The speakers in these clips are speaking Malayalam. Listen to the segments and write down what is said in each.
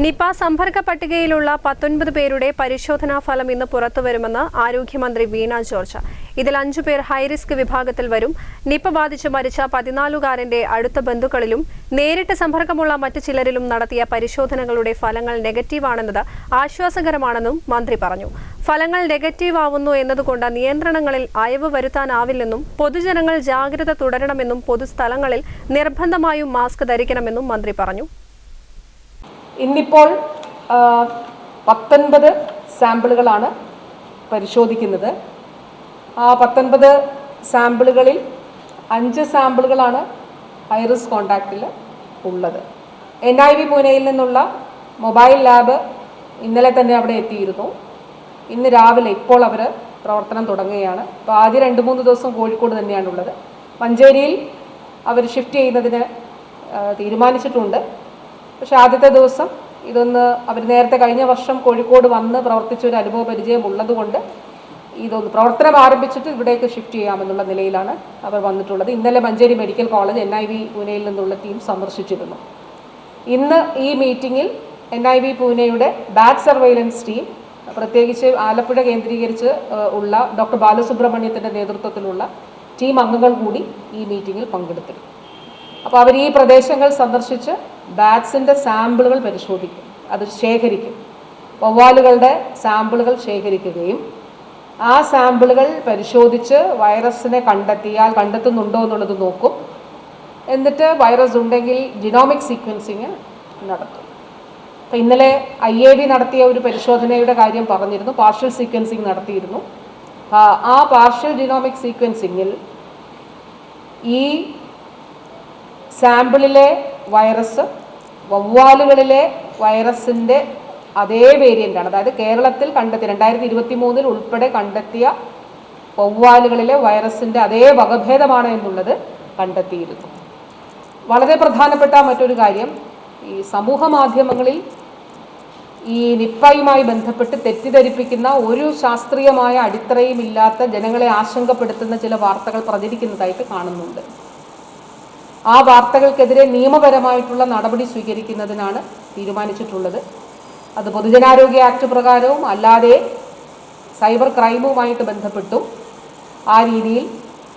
നിപ സമ്പർക്ക പട്ടികയിലുള്ള പത്തൊൻപത് പേരുടെ പരിശോധനാ ഫലം ഇന്ന് പുറത്തുവരുമെന്ന് ആരോഗ്യമന്ത്രി വീണ ജോർജ്. ഇതിൽ അഞ്ചു പേർ ഹൈറിസ്ക് വിഭാഗത്തിൽ വരും. നിപ ബാധിച്ച് മരിച്ച പതിനാലുകാരന്റെ അടുത്ത ബന്ധുക്കളിലും നേരിട്ട് സമ്പർക്കമുള്ള മറ്റു ചിലരിലും നടത്തിയ പരിശോധനകളുടെ ഫലങ്ങൾ നെഗറ്റീവാണെന്നത് ആശ്വാസകരമാണെന്നും മന്ത്രി പറഞ്ഞു. ഫലങ്ങൾ നെഗറ്റീവ് ആവുന്നു എന്നതുകൊണ്ട് നിയന്ത്രണങ്ങളിൽ അയവ് വരുത്താനാവില്ലെന്നും പൊതുജനങ്ങൾ ജാഗ്രത തുടരണമെന്നും പൊതുസ്ഥലങ്ങളിൽ നിർബന്ധമായും മാസ്ക് ധരിക്കണമെന്നും മന്ത്രി പറഞ്ഞു. ഇന്നിപ്പോൾ പത്തൊൻപത് സാമ്പിളുകളാണ് പരിശോധിക്കുന്നത്. ആ പത്തൊൻപത് സാമ്പിളുകളിൽ അഞ്ച് സാമ്പിളുകളാണ് ഐറിസ് കോണ്ടാക്റ്റിൽ ഉള്ളത്. എൻ ഐ വി പൂനെയിൽ നിന്നുള്ള മൊബൈൽ ലാബ് ഇന്നലെ തന്നെ അവിടെ എത്തിയിരുന്നു. ഇന്ന് രാവിലെ ഇപ്പോൾ അവർ പ്രവർത്തനം തുടങ്ങുകയാണ്. അപ്പോൾ ആദ്യ രണ്ട് മൂന്ന് ദിവസം കോഴിക്കോട് തന്നെയാണുള്ളത്. മഞ്ചേരിയിൽ അവർ ഷിഫ്റ്റ് ചെയ്യുന്നതിന് തീരുമാനിച്ചിട്ടുണ്ട്. പക്ഷെ ആദ്യത്തെ ദിവസം ഇതൊന്ന് അവർ നേരത്തെ കഴിഞ്ഞ വർഷം കോഴിക്കോട് വന്ന് പ്രവർത്തിച്ച ഒരു അനുഭവ പരിചയം ഉള്ളതുകൊണ്ട് ഇതൊന്ന് പ്രവർത്തനം ആരംഭിച്ചിട്ട് ഇവിടേക്ക് ഷിഫ്റ്റ് ചെയ്യാമെന്നുള്ള നിലയിലാണ് അവർ വന്നിട്ടുള്ളത്. ഇന്നലെ Manjeri medical college N I V പൂനെയിൽ നിന്നുള്ള ടീം സന്ദർശിച്ചിരുന്നു. ഇന്ന് ഈ മീറ്റിങ്ങിൽ എൻ ഐ വി പൂനെയുടെ ബാഡ് സർവൈലൻസ് ടീം പ്രത്യേകിച്ച് ആലപ്പുഴ കേന്ദ്രീകരിച്ച് ഉള്ള ഡോക്ടർ ബാലസുബ്രഹ്മണ്യത്തിന്റെ നേതൃത്വത്തിലുള്ള ടീം അംഗങ്ങൾ കൂടി ഈ മീറ്റിങ്ങിൽ പങ്കെടുത്തിരുന്നു. അപ്പോൾ അവർ ഈ പ്രദേശങ്ങൾ സന്ദർശിച്ച് ബാറ്റ്സിന്റെ സാമ്പിളുകൾ പരിശോധിക്കും. അത് ശേഖരിക്കും. വവ്വാലുകളുടെ സാമ്പിളുകൾ ശേഖരിക്കുകയും ആ സാമ്പിളുകൾ പരിശോധിച്ച് വൈറസിനെ കണ്ടെത്തിയാൽ കണ്ടെത്തുന്നുണ്ടോ എന്നുള്ളത് നോക്കും. എന്നിട്ട് വൈറസ് ഉണ്ടെങ്കിൽ ജിനോമിക് സീക്വൻസിങ് നടത്തും. അപ്പോൾ ഇന്നലെ ഐ എ ഡി നടത്തിയ ഒരു പരിശോധനയുടെ കാര്യം പറഞ്ഞിരുന്നു. പാർഷ്യൽ സീക്വൻസിങ് നടത്തിയിരുന്നു. ആ- പാർഷ്യൽ ജിനോമിക് സീക്വൻസിങ്ങിൽ ഈ സാമ്പിളിലെ വൈറസ് വവ്വാലുകളിലെ വൈറസിന്റെ അതേ വേരിയന്റാണ് അതായത് കേരളത്തിൽ കണ്ടെത്തിയ രണ്ടായിരത്തി ഇരുപത്തി മൂന്നിൽ ഉൾപ്പെടെ കണ്ടെത്തിയ വവ്വാലുകളിലെ വൈറസിന്റെ അതേ വകഭേദമാണ് എന്നുള്ളത് കണ്ടെത്തിയിരുന്നു. വളരെ പ്രധാനപ്പെട്ട മറ്റൊരു കാര്യം ഈ സമൂഹ മാധ്യമങ്ങളിൽ ഈ നിപ്പയുമായി ബന്ധപ്പെട്ട് തെറ്റിദ്ധരിപ്പിക്കുന്ന ഒരു ശാസ്ത്രീയമായ അടിത്തറയും ഇല്ലാത്ത ജനങ്ങളെ ആശങ്കപ്പെടുത്തുന്ന ചില വാർത്തകൾ പ്രചരിക്കുന്നതായിട്ട് കാണുന്നുണ്ട്. ആ വാർത്തകൾക്കെതിരെ നിയമപരമായിട്ടുള്ള നടപടി സ്വീകരിക്കുന്നതിനാണ് തീരുമാനിച്ചിട്ടുള്ളത്. അത് പൊതുജനാരോഗ്യ ആക്ട് പ്രകാരവും അല്ലാതെ സൈബർ ക്രൈമുമായിട്ട് ബന്ധപ്പെട്ടും. ആ രീതിയിൽ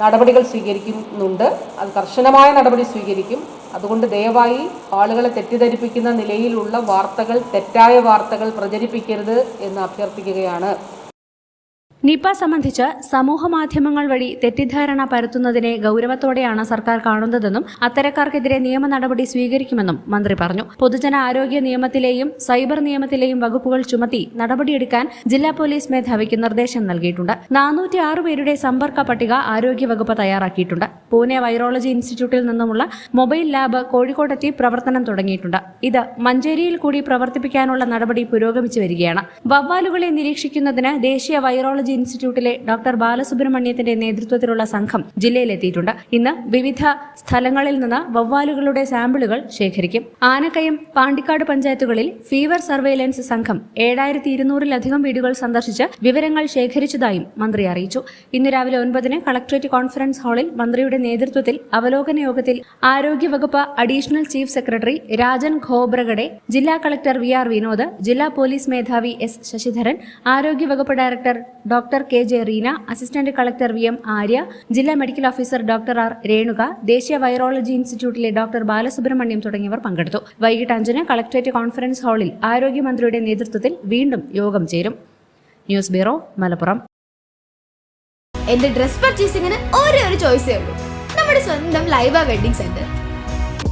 നടപടികൾ സ്വീകരിക്കുന്നുണ്ട്. അത് കർശനമായ നടപടി സ്വീകരിക്കും. അതുകൊണ്ട് ദയവായി ആളുകളെ തെറ്റിദ്ധരിപ്പിക്കുന്ന നിലയിലുള്ള വാർത്തകൾ തെറ്റായ വാർത്തകൾ പ്രചരിപ്പിക്കരുത് എന്ന് അഭ്യർത്ഥിക്കുകയാണ്. നിപ സംബന്ധിച്ച് സമൂഹ മാധ്യമങ്ങൾ വഴി തെറ്റിദ്ധാരണ പരത്തുന്നതിനെ ഗൗരവത്തോടെയാണ് സർക്കാർ കാണുന്നതെന്നും അത്തരക്കാർക്കെതിരെ നിയമ നടപടി സ്വീകരിക്കുമെന്നും മന്ത്രി പറഞ്ഞു. പൊതുജന ആരോഗ്യ നിയമത്തിലെയും സൈബർ നിയമത്തിലെയും വകുപ്പുകൾ ചുമത്തി നടപടിയെടുക്കാൻ ജില്ലാ പോലീസ് മേധാവിക്ക് നിർദ്ദേശം നൽകിയിട്ടുണ്ട്. നാനൂറ്റി ആറ് പേരുടെ സമ്പർക്ക പട്ടിക ആരോഗ്യവകുപ്പ് തയ്യാറാക്കിയിട്ടുണ്ട്. പൂനെ വൈറോളജി ഇൻസ്റ്റിറ്റ്യൂട്ടിൽ നിന്നുമുള്ള മൊബൈൽ ലാബ് കോഴിക്കോടെത്തി പ്രവർത്തനം തുടങ്ങിയിട്ടുണ്ട്. ഇത് മഞ്ചേരിയിൽ കൂടി പ്രവർത്തിപ്പിക്കാനുള്ള നടപടി പുരോഗമിച്ചു വരികയാണ്. വവ്വാലുകളെ നിരീക്ഷിക്കുന്നതിന് ദേശീയ വൈറോളജി ഇൻസ്റ്റിറ്റ്യൂട്ടിലെ ഡോക്ടർ ബാലസുബ്രഹ്മണ്യത്തിന്റെ നേതൃത്വത്തിലുള്ള സംഘം ജില്ലയിലെത്തിയിട്ടുണ്ട്. ഇന്ന് വിവിധ സ്ഥലങ്ങളിൽ നിന്ന് വവ്വാലുകളുടെ സാമ്പിളുകൾ ശേഖരിക്കും. ആനക്കയം പാണ്ടിക്കാട് പഞ്ചായത്തുകളിൽ ഫീവർ സർവൈലൻസ് സംഘം ഏഴായിരത്തി ഇരുന്നൂറിലധികം വീടുകൾ സന്ദർശിച്ച് വിവരങ്ങൾ ശേഖരിച്ചതായും മന്ത്രി അറിയിച്ചു. ഇന്ന് രാവിലെ ഒൻപതിന് കളക്ടറേറ്റ് കോൺഫറൻസ് ഹാളിൽ മന്ത്രിയുടെ നേതൃത്വത്തിൽ അവലോകന യോഗത്തിൽ ആരോഗ്യവകുപ്പ് additional chief secretary Rajan Khobragade ജില്ലാ കളക്ടർ വി ആർ വിനോദ് ജില്ലാ പോലീസ് മേധാവി എസ് ശശിധരൻ ആരോഗ്യവകുപ്പ് director doctor K J Reena assistant collector V M Arya ജില്ലാ medical officer doctor R Renuka ദേശീയ വൈറോളജി ഇൻസ്റ്റിറ്റ്യൂട്ടിലെ ഡോക്ടർ ബാലസുബ്രഹ്മണ്യം തുടങ്ങിയവർ പങ്കെടുത്തു. വൈകിട്ട് അഞ്ചിന് കളക്ടറേറ്റ് കോൺഫറൻസ് ഹാളിൽ ആരോഗ്യമന്ത്രിയുടെ നേതൃത്വത്തിൽ വീണ്ടും യോഗം ചേരും. News bureau Malappuram. എന്റെ ഡ്രസ് പർച്ചേസിംഗിന് ഒരേ ഒരു ചോയ്സേ ഉള്ളൂ. നമ്മുടെ സ്വന്തം Laiba wedding centre.